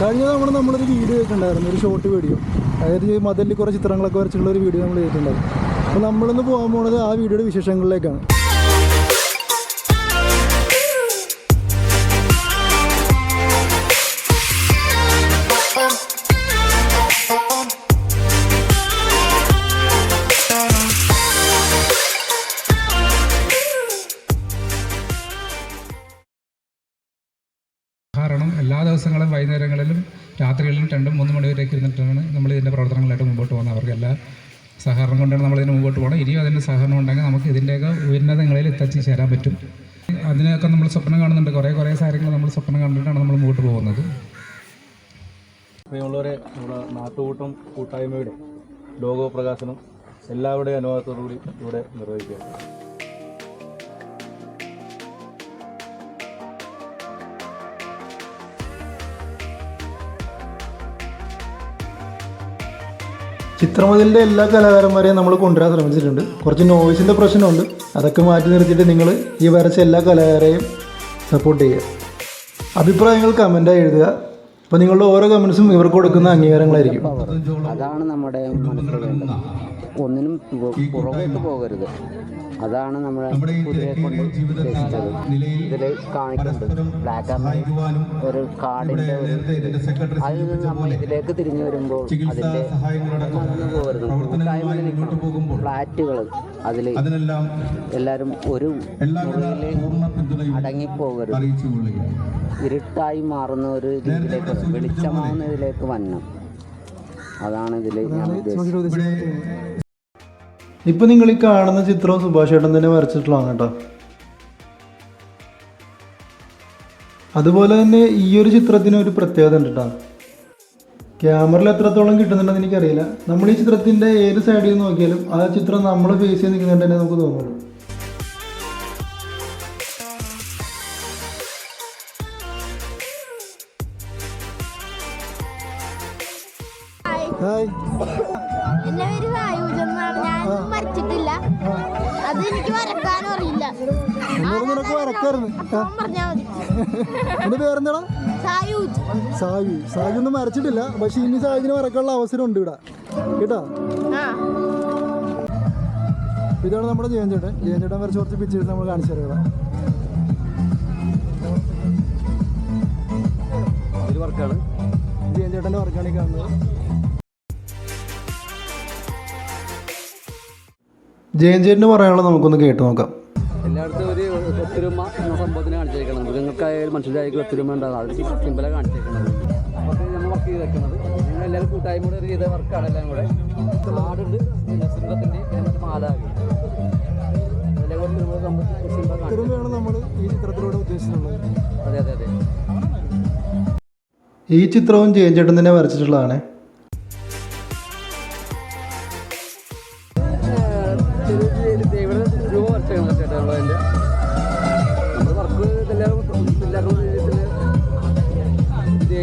കഴിഞ്ഞ തവണ നമ്മളൊരു വീഡിയോ ചെയ്തിട്ടുണ്ടായിരുന്നു ഒരു ഷോർട്ട് വീഡിയോ അതായത് മതിലിൽ കുറേ ചിത്രങ്ങളൊക്കെ വരച്ചിട്ടുള്ള ഒരു വീഡിയോ നമ്മൾ ചെയ്തിട്ടുണ്ടായിരുന്നു. അപ്പോൾ നമ്മളിന്ന് പോകാൻ പോണത് ആ വീഡിയോയുടെ വിശേഷങ്ങളിലേക്കാണ്. കാരണം എല്ലാ ദിവസങ്ങളും വൈകുന്നേരങ്ങളിലും രാത്രികളിലും രണ്ടും മൂന്ന് മണി ഇരുന്നിട്ടാണ് നമ്മൾ ഇതിന്റെ പ്രവർത്തനങ്ങളായിട്ട് മുമ്പോട്ട് പോകുന്നത്. അവർക്ക് എല്ലാ സഹകരണം കൊണ്ടാണ് നമ്മൾ ഇതിന് മുമ്പോട്ട് പോകണം ഇനിയും അതിന്റെ സഹകരണം ഉണ്ടെങ്കിൽ നമുക്ക് ഇതിന്റെയൊക്കെ ഉയർന്നതങ്ങളിൽ എത്തിച്ചേരാൻ പറ്റും. അതിനൊക്കെ നമ്മൾ സ്വപ്നം കാണുന്നുണ്ട്. കുറേ കുറേ കാര്യങ്ങൾ നമ്മൾ സ്വപ്നം കണ്ടിട്ടാണ് നമ്മൾ മുമ്പോട്ട് പോകുന്നത്. പ്രിയമുള്ളവരെ നമ്മുടെ നാട്ടുകൂട്ടം കൂട്ടായ്മയുടെ ലോഗോ പ്രകാശനം എല്ലാവരുടെയും അനുവാദത്തോടുകൂടി ഇവിടെ നിർവഹിക്കുകയാണ്. ചിത്രമതിലിന്റെ എല്ലാ കലാകാരന്മാരെയും നമ്മൾ കൊണ്ടുവരാൻ ശ്രമിച്ചിട്ടുണ്ട്. കുറച്ച് നോയ്സിന്റെ പ്രശ്നമുണ്ട്. അതൊക്കെ മാറ്റി നിർത്തിയിട്ട് നിങ്ങൾ ഈ വരച്ച എല്ലാ കലാകാരെയും സപ്പോർട്ട് ചെയ്യുക. അഭിപ്രായങ്ങൾ കമന്റായി എഴുതുക. അപ്പോൾ നിങ്ങളുടെ ഓരോ കമൻസും ഇവർക്ക് കൊടുക്കുന്ന അംഗീകാരങ്ങളായിരിക്കും. അതാണ് നമ്മുടെ ഒന്നിനും പുറകോട്ട് പോകരുത്. അതാണ് നമ്മുടെ കുതിരയെ കൊണ്ട് ഉദ്ദേശിച്ചത്. ഇതിൽ കാണിക്കുന്നുണ്ട്. ബ്ലാക്ക് ആൻഡ് ഒരു കാർഡിന്റെ ഒരു അതിൽ നിന്ന് നമ്മൾ ഇതിലേക്ക് തിരിഞ്ഞു വരുമ്പോൾ പോകരുത്. നിൽക്കണം. ഫ്ലാറ്റുകൾ അതിൽ എല്ലാവരും ഒരു മുറിയിൽ അടങ്ങിപ്പോകരുത്. ഇരുട്ടായി മാറുന്ന ഒരു രീതിയിലേക്ക് വെളിച്ചമാകുന്ന ഇതിലേക്ക് വരണം. അതാണ് ഇതിൽ ഞാൻ ഉദ്ദേശിച്ചത്. ഇപ്പം നിങ്ങൾ ഈ കാണുന്ന ചിത്രം സുഭാഷ് ഏട്ടൻ തന്നെ വരച്ചിട്ടുള്ളതാണ് കേട്ടോ. അതുപോലെ തന്നെ ഈ ഒരു ചിത്രത്തിന് ഒരു പ്രത്യേകത ഉണ്ട് കേട്ടോ ക്യാമറയിൽ എത്രത്തോളം കിട്ടുന്നുണ്ടെന്ന് എനിക്കറിയില്ല. നമ്മൾ ഈ ചിത്രത്തിന്റെ ഏത് സൈഡിൽ നോക്കിയാലും ആ ചിത്രം നമ്മൾ ഫേസ് ചെയ്ത് നിൽക്കുന്നുണ്ടെന്നെ നമുക്ക് തോന്നുള്ളൂ. ഹായ് എന്റെ പേര് സായൂജ് എന്നാണ്. ഞാൻ മരിച്ചിട്ടില്ല. അത് എനിക്ക് വരക്കാനും അറിയില്ല. എന്നോട് നിനക്ക് വരക്കായിരുന്നു. ആ, അപ്പം പറഞ്ഞാ മതി. നിന്റെ പേരെന്താടാ സായൂജ്. സായു. സായു ഒന്നും വരച്ചിട്ടില്ല പക്ഷെ ഇനി സായുവിന് വരക്കാനുള്ള അവസരം ഉണ്ട് ഇവിടെ. കേട്ടോ? ആ. ഇതാണ് നമ്മുടെ ജയഞ്ചേട്ടൻ ജയഞ്ചേട്ടൻ വരച്ച് കുറച്ച് പിക്ചേഴ്സ് നമ്മൾ കാണിച്ചു തരാം ജയഞ്ചേട്ടന്റെ വർക്കാണ് വർക്കാണ് ഈ കാണുന്നത്. ജയൻ ചേട്ടന് പറയാനുള്ളത് നമുക്കൊന്ന് കേട്ടു നോക്കാം. എല്ലായിടത്തും ഒരു ഒത്തൊരുമ എന്ന സംഭവത്തിന് കാണിച്ചേക്കണം. മൃഗങ്ങൾക്കായാലും മനുഷ്യരായാലും ഒത്തൊരുമ ഉണ്ടാകും. അത് സിമ്പിളാണ് കാണിച്ചേക്കുന്നത് അപ്പോൾ നമ്മൾ വർക്ക് ചെയ്തേക്കുന്നത്. ഞങ്ങൾ എല്ലാവരും കൂട്ടായ്മ കൂടെ ചെയ്ത വർക്കാണ് എല്ലാം കൂടെ. ആടുണ്ട് പിന്നെ സിംഹത്തിന്റെ മറ്റു മാലാകി ഈ ചിത്രവും ജയൻ ചേട്ടൻ തന്നെ വരച്ചിട്ടുള്ളതാണ്.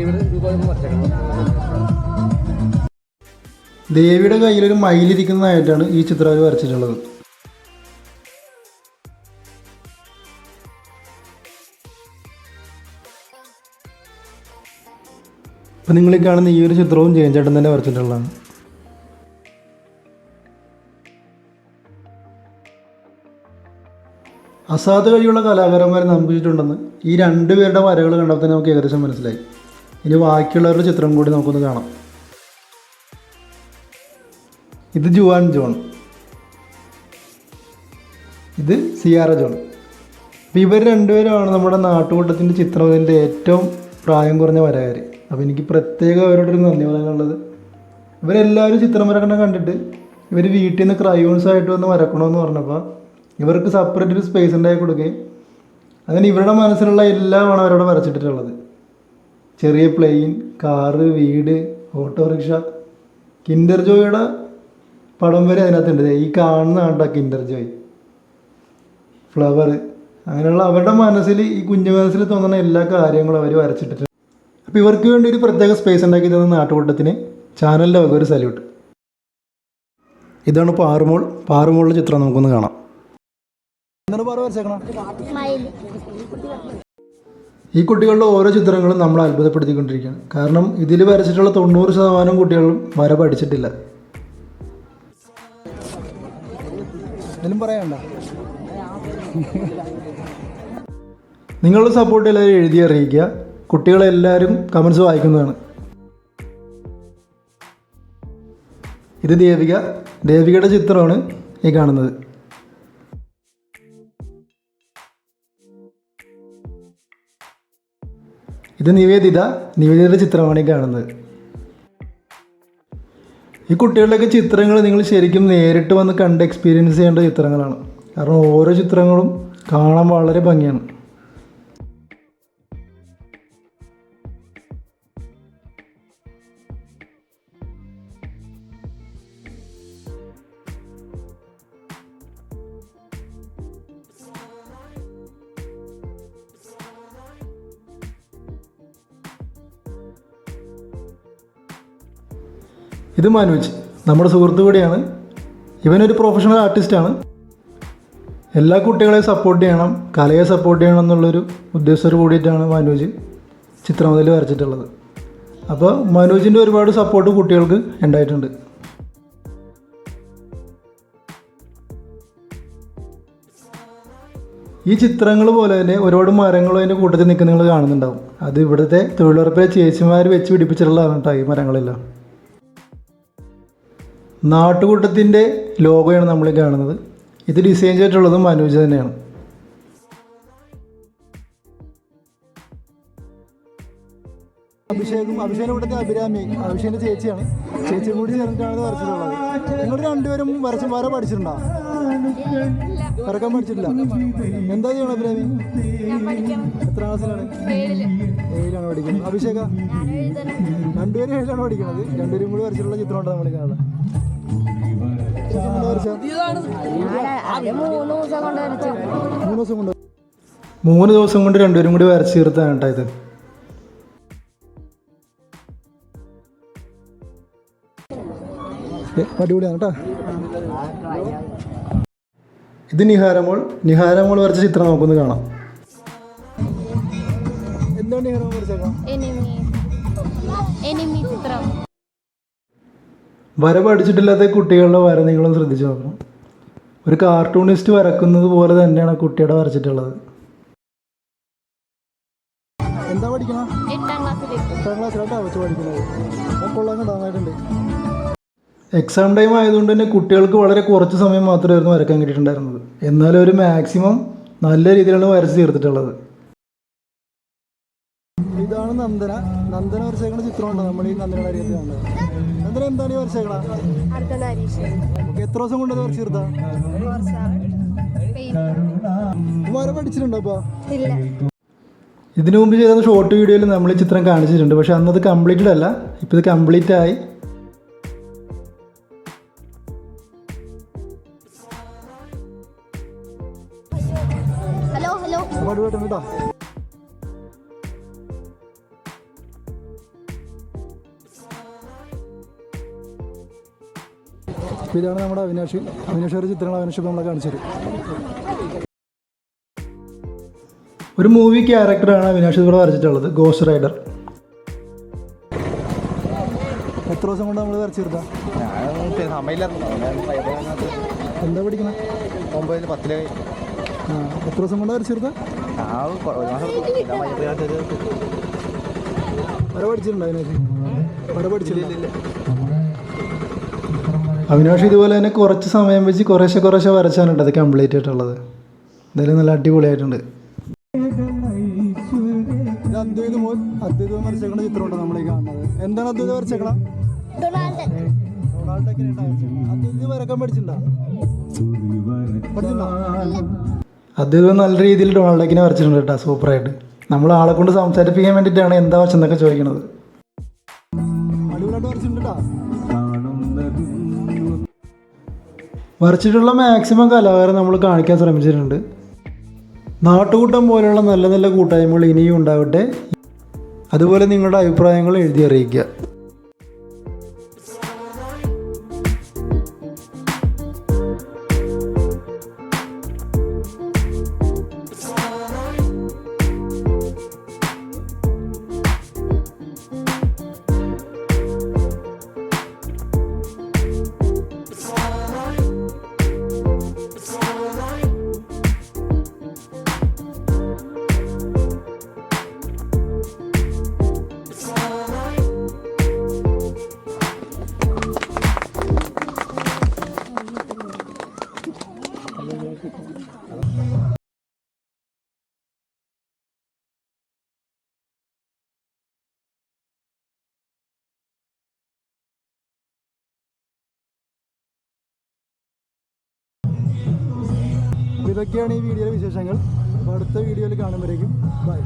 ഇവിടെ രൂപ വരച്ചേക്കണം. ദേവിയുടെ കയ്യിലൊരു മയിലിരിക്കുന്നതായിട്ടാണ് ഈ ചിത്രം അവർ വരച്ചിട്ടുള്ളത്. അപ്പം നിങ്ങൾ ഈ കാണുന്ന ഈ ഒരു ചിത്രവും ജയൻ ചേട്ടൻ തന്നെ വരച്ചിട്ടുള്ളതാണ്. അസാധ കഴിയുള്ള കലാകാരന്മാരെ നമ്പിച്ചിട്ടുണ്ടെന്ന് ഈ രണ്ട് പേരുടെ വരകൾ കണ്ടപ്പോൾ തന്നെ നമുക്ക് ഏകദേശം മനസ്സിലായി. ഇനി ബാക്കിയുള്ളവരുടെ ചിത്രം കൂടി നമുക്കൊന്ന് കാണാം. ഇത് ജുവാൻ ജോൺ. ഇത് സിയാറ ജോൺ. അപ്പോൾ ഇവർ രണ്ടുപേരുമാണ് നമ്മുടെ നാട്ടുകൂട്ടത്തിന്റെ ചിത്രത്തിന്റെ ഏറ്റവും പ്രായം കുറഞ്ഞ വരകാർ അപ്പോൾ എനിക്ക് പ്രത്യേകം അവരോടൊരു നന്ദി പറയാനുള്ളത്. ഇവരെല്ലാവരും ചിത്രം വരക്കണം കണ്ടിട്ട് ഇവർ വീട്ടിൽ നിന്ന് ക്രയോൺസ് ആയിട്ട് വന്ന് വരക്കണമെന്ന് പറഞ്ഞപ്പോൾ ഇവർക്ക് സെപ്പറേറ്റ് ഒരു സ്പേസ് ഉണ്ടാക്കി കൊടുക്കുകയും അങ്ങനെ ഇവരുടെ മനസ്സിലുള്ള എല്ലാമാണ് അവരവിടെ വരച്ചിട്ടുള്ളത് ചെറിയ പ്ലെയിൻ കാറ് വീട് ഓട്ടോറിക്ഷ കിൻഡർ ജോയുടെ പടം വരെ അതിനകത്തുണ്ട്. ഈ കാണുന്ന കണ്ട കിൻഡർ ജോയ് ഫ്ലവർ അങ്ങനെയുള്ള അവരുടെ മനസ്സിൽ ഈ കുഞ്ഞു മനസ്സിൽ തോന്നുന്ന എല്ലാ കാര്യങ്ങളും അവർ വരച്ചിട്ടിട്ടുണ്ട്. അപ്പോൾ ഇവർക്ക് വേണ്ടി ഒരു പ്രത്യേക സ്പേസ് ഉണ്ടാക്കി തന്ന നാട്ടുകൂട്ടത്തിന് ചാനലിന്റെ വക ഒരു സല്യൂട്ട് ഇതാണ് പാറുമോൾ. പാറുമോളുടെ ചിത്രം നമുക്കൊന്ന് കാണാം. പാറ വരച്ചേക്കണം? ഈ കുട്ടികളുടെ ഓരോ ചിത്രങ്ങളും നമ്മൾ അത്ഭുതപ്പെടുത്തിക്കൊണ്ടിരിക്കുകയാണ്. കാരണം ഇതിൽ വരച്ചിട്ടുള്ള തൊണ്ണൂറ് ശതമാനം കുട്ടികളും വര പഠിച്ചിട്ടില്ല. എന്തെങ്കിലും പറയണ്ട നിങ്ങളുടെ സപ്പോർട്ട് എല്ലാവരും എഴുതി അറിയിക്കുക. കുട്ടികളെല്ലാവരും കമൻസ് വായിക്കുന്നതാണ്. ഇത് ദേവിക. ദേവികയുടെ ചിത്രമാണ് ഈ കാണുന്നത്. ഇത് നിവേദിത നിവേദിതയുടെ ചിത്രമാണ് ഈ കാണുന്നത്. ഈ കുട്ടികളുടെയൊക്കെ ചിത്രങ്ങൾ നിങ്ങൾ ശരിക്കും നേരിട്ട് വന്ന് കണ്ട് എക്സ്പീരിയൻസ് ചെയ്യേണ്ട ചിത്രങ്ങളാണ്. കാരണം ഓരോ ചിത്രങ്ങളും കാണാൻ വളരെ ഭംഗിയാണ്. ഇത് മനോജ് നമ്മുടെ സുഹൃത്തു കൂടിയാണ് ഇവനൊരു പ്രൊഫഷണൽ ആർട്ടിസ്റ്റാണ് എല്ലാ കുട്ടികളെയും സപ്പോർട്ട് ചെയ്യണം. കലയെ സപ്പോർട്ട് ചെയ്യണം എന്നുള്ളൊരു ഉദ്ദേശത്തോട് കൂടിയിട്ടാണ് മനോജ് ചിത്രമതിൽ വരച്ചിട്ടുള്ളത്. അപ്പോൾ മനോജിന്റെ ഒരുപാട് സപ്പോർട്ട് കുട്ടികൾക്ക് ഉണ്ടായിട്ടുണ്ട്. ഈ ചിത്രങ്ങൾ പോലെ തന്നെ ഒരുപാട് മരങ്ങളും അതിന്റെ കൂട്ടത്തിൽ നിൽക്കുന്ന കാണുന്നുണ്ടാവും. അത് ഇവിടുത്തെ തൊഴിലുറപ്പിലെ ചേച്ചിമാർ വെച്ച് പിടിപ്പിച്ചിട്ടുള്ളതാണ് കേട്ടോ ഈ മരങ്ങളെല്ലാം. നാട്ടുകൂട്ടത്തിന്റെ ലോഗോയാണ് നമ്മൾ കാണുന്നത്. ഇത് ഡിസൈൻ ചെയ്തിട്ടുള്ളതും മനോജ് തന്നെയാണ്. അഭിഷേകും അഭിഷേകിന്റെ അഭിരാമി അഭിഷേകിന്റെ ചേച്ചിയാണ്. ചേച്ചി കൂടി ചേർന്നിട്ടാണ് വരച്ചിട്ടുള്ളത്. നിങ്ങൾ രണ്ടുപേരും വരച്ചും വര പഠിച്ചിട്ടുണ്ടോ? വരക്കാൻ പഠിച്ചിട്ടില്ല. എന്താ ചെയ്യണം അഭിരാമി? എത്ര ക്ലാസ്സിലാണ്? ഏഴിലാണ് പഠിക്കുന്നത്. അഭിഷേക രണ്ടുപേരും ഏഴിലാണ് പഠിക്കുന്നത്. രണ്ടുപേരും കൂടി വരച്ചിട്ടുള്ള ചിത്രമുണ്ട് നമ്മൾ കാണാം മൂന്ന് ദിവസം കൊണ്ട് മൂന്ന് ദിവസം കൊണ്ട് മൂന്ന് ദിവസം കൊണ്ട് രണ്ടുപേരും കൂടി വരച്ച് തീർത്താണ് കേട്ടോ ഇത്. അടിപൊളിയാണ് കേട്ടോ. ഇത് നിഹാരമോൾ നിഹാരമോൾ വരച്ച ചിത്രം നമുക്കൊന്ന് കാണാം. എന്താണ് നിഹാരമോൾ വരച്ചേക്കാം? വര പഠിച്ചിട്ടില്ലാത്ത കുട്ടികളുടെ വര നിങ്ങളും ശ്രദ്ധിച്ചു നോക്കണം. ഒരു കാർട്ടൂണിസ്റ്റ് വരക്കുന്നത് പോലെ തന്നെയാണ് കുട്ടിയുടെ വരച്ചിട്ടുള്ളത്. എന്താ പഠിക്കണം? എട്ടാം ക്ലാസ്സിൽ എട്ടാം ക്ലാസ്സിലായിട്ടാണ് വെച്ച് പഠിക്കുന്നത് കൊള്ളാൻ നന്നായിട്ടുണ്ട് എക്സാം ടൈം ആയതുകൊണ്ട് തന്നെ കുട്ടികൾക്ക് വളരെ കുറച്ച് സമയം മാത്രമായിരുന്നു വരക്കാൻ കിട്ടിയിട്ടുണ്ടായിരുന്നത്. എന്നാലും ഒരു മാക്സിമം നല്ല രീതിയിലാണ് വരച്ച് തീർത്തിട്ടുള്ളത്. ഇതാണ് നന്ദന. നന്ദന വരച്ചേക്കുന്ന ചിത്രമുണ്ടോ നമ്മൾ ഈ നന്ദന കാര്യത്തിൽ നന്ദന എന്താണ് ഈ വർഷങ്ങളാ എത്ര ദിവസം കൊണ്ട് വരച്ച് തീർത്താ വര പഠിച്ചിട്ടുണ്ടോ അപ്പോൾ ഇല്ല. ഇതിനു മുമ്പ് ചെയ്ത ഷോർട്ട് വീഡിയോയിൽ നമ്മൾ ഈ ചിത്രം കാണിച്ചിട്ടുണ്ട്. പക്ഷെ അന്നത് കംപ്ലീറ്റഡ് അല്ല. ഇപ്പോൾ ഇത് കംപ്ലീറ്റ് ആയി. Hello hello. കേട്ടോ. അപ്പോൾ ഇതാണ് നമ്മുടെ അവിനാഷ് അവിനാഷ് ചിത്രങ്ങൾ അവിനാഷ് നമ്മളെ കാണിച്ചത്. ഒരു മൂവി ക്യാരക്ടറാണ് അവിനാഷ് ഇവിടെ വരച്ചിട്ടുള്ളത് ഗോസ് റൈഡർ എത്ര ദിവസം കൊണ്ട് നമ്മൾ വരച്ചെടുത്താ എന്താ പഠിക്കണ? ഒമ്പതിൽ പത്തിൽ. എത്ര ദിവസം കൊണ്ട് മാസം വര പഠിച്ചിട്ടുണ്ടോ അവിനാഷ് വരെ പഠിച്ചിട്ടില്ല അവിനാഷ് ഇതുപോലെ തന്നെ കുറച്ച് സമയം വെച്ച് കുറേശ്ശെ കുറേശ്ശെ വരച്ചാണ് അത് കംപ്ലീറ്റ് ആയിട്ടുള്ളത്. എന്തായാലും നല്ല അടിപൊളിയായിട്ടുണ്ട്. അദ്വൈതം കാണുന്നത് എന്താണ് നല്ല രീതിയിൽ ഡൊണാൾഡേക്കിനെ വരച്ചിട്ടുണ്ട് കേട്ടോ. സൂപ്പറായിട്ട്. നമ്മൾ ആളെ കൊണ്ട് സംസാരിപ്പിക്കാൻ വേണ്ടിയിട്ടാണ് എന്താ വച്ചെന്നൊക്കെ ചോദിക്കുന്നത് അടിപൊളിയായിട്ട് വരച്ചിട്ടുണ്ട് കേട്ടോ വരച്ചിട്ടുള്ള മാക്സിമം കലാകാരം നമ്മൾ കാണിക്കാൻ ശ്രമിച്ചിട്ടുണ്ട്. നാട്ടുകൂട്ടം പോലെയുള്ള നല്ല നല്ല കൂട്ടായ്മകൾ ഇനിയും ഉണ്ടാവട്ടെ. അതുപോലെ നിങ്ങളുടെ അഭിപ്രായങ്ങൾ എഴുതി അറിയിക്കുക. ഇതൊക്കെയാണ് ഈ വീഡിയോയിലെ വിശേഷങ്ങൾ. അപ്പോൾ അടുത്ത വീഡിയോയിൽ കാണുമ്പോഴേക്കും. ബൈ